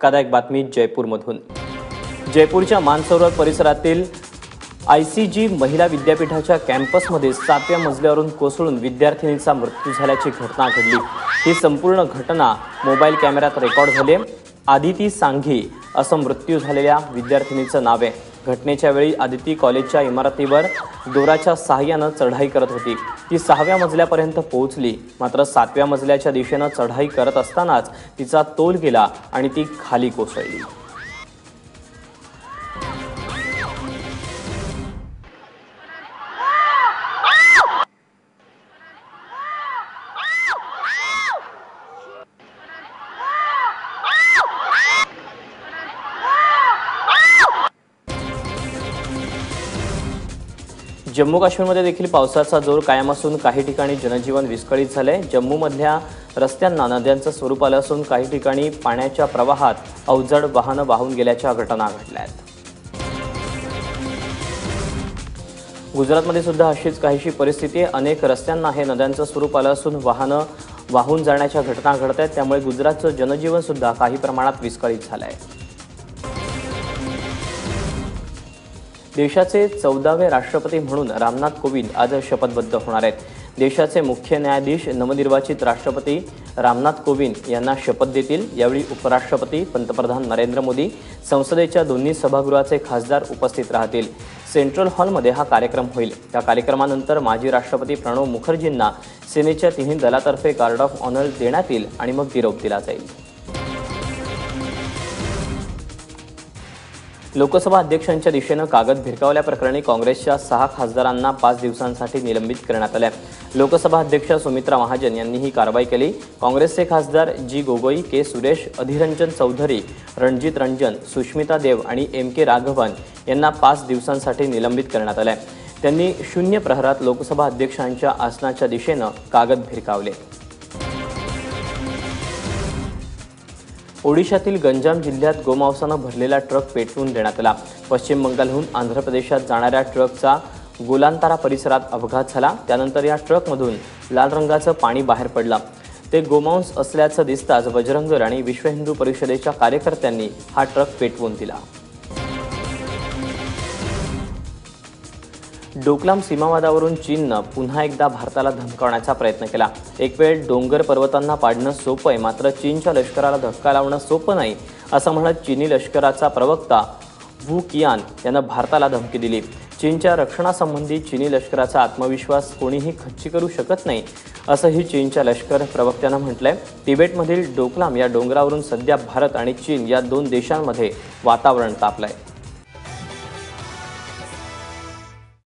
धक्कादायक बातमी जयपूरमधून. जयपूरच्या मानसरोवर परिसरातील आय सी जी महिला विद्यापीठाच्या कॅम्पसमध्ये सातव्या मजल्यावरून कोसळून विद्यार्थिनीचा मृत्यू झाल्याची घटना घडली. ही संपूर्ण घटना मोबाईल कॅमेऱ्यात रेकॉर्ड झाली. आदिती सांघी असं मृत्यू झालेल्या विद्यार्थिनीचं नाव आहे. घटनेच्या वेळी आदिती कॉलेजच्या इमारतीवर दोराच्या सहाय्यानं चढाई करत होती. ती सहाव्या मजल्यापर्यंत पोहोचली. मात्र सातव्या मजल्याच्या दिशेनं चढाई करत असतानाच तिचा तोल गेला आणि ती खाली कोसळली. जम्मू काश्मीरमध्ये देखील पावसाचा जोर कायम असून काही ठिकाणी जनजीवन विस्कळीत झालंय. जम्मूमधल्या रस्त्यांना नद्यांचं स्वरूप आलं असून काही ठिकाणी पाण्याच्या प्रवाहात अवजड वाहनं वाहून गेल्याच्या घटना घडल्या आहेत. गुजरातमध्ये सुद्धा अशीच काहीशी परिस्थिती आहे. अनेक रस्त्यांना हे नद्यांचं स्वरूप आलं असून वाहनं वाहून जाण्याच्या घटना घडत आहेत. त्यामुळे गुजरातचं जनजीवन सुद्धा काही प्रमाणात विस्कळीत झालं आहे देशाचे चौदावे राष्ट्रपती म्हणून रामनाथ कोविंद आज शपथबद्ध होणार आहेत. देशाचे मुख्य न्यायाधीश नवनिर्वाचित राष्ट्रपती रामनाथ कोविंद यांना शपथ देतील. यावेळी उपराष्ट्रपती पंतप्रधान नरेंद्र मोदी संसदेच्या दोन्ही सभागृहाचे खासदार उपस्थित राहतील. सेंट्रल हॉलमध्ये हा कार्यक्रम होईल. या कार्यक्रमानंतर माजी राष्ट्रपती प्रणव मुखर्जींना सेनेच्या तिन्ही दलातर्फे गार्ड ऑफ ऑनर देण्यात येईल आणि मग निरोप दिला जाईल लोकसभा अध्यक्षांच्या दिशेनं कागद भिरकावल्याप्रकरणी काँग्रेसच्या सहा खासदारांना पाच दिवसांसाठी निलंबित करण्यात आल्या. लोकसभा अध्यक्ष सुमित्रा महाजन यांनी ही कारवाई केली. काँग्रेसचे खासदार जी गोगोई के सुरेश अधिरंजन चौधरी रणजित रंजन सुष्मिता देव आणि एम के राघवन यांना पाच दिवसांसाठी निलंबित करण्यात आलं त्यांनी शून्य प्रहरात लोकसभा अध्यक्षांच्या आसनाच्या दिशेनं कागद भिरकावले. ओडिशातील गंजाम जिल्ह्यात गोमांसानं भरलेला ट्रक पेटवून देण्यात आला. पश्चिम बंगालहून आंध्र प्रदेशात जाणाऱ्या ट्रकचा गोलांतारा परिसरात अपघात झाला. त्यानंतर या ट्रकमधून लाल रंगाचं पाणी बाहेर पडलं. ते गोमांस असल्याचं दिसताच बजरंग आणि विश्व हिंदू परिषदेच्या कार्यकर्त्यांनी हा ट्रक पेटवून दिला. डोकलाम सीमावादावरून चीननं पुन्हा एकदा भारताला धमकावण्याचा प्रयत्न केला. एक वेळ डोंगर पर्वतांना पाडणं सोपं आहे मात्र चीनच्या लष्कराला धक्का लावणं सोपं नाही असं म्हणत चीनी लष्कराचा प्रवक्ता वू कियान यानं भारताला धमकी दिली. चीनच्या रक्षणासंबंधी चीनी लष्कराचा आत्मविश्वास कोणीही खच्ची करू शकत नाही असंही चीनच्या लष्कर प्रवक्त्यानं म्हटलंय. तिबेटमधील डोकलाम या डोंगरावरून सध्या भारत आणि चीन या दोन देशांमध्ये वातावरण तापलंय.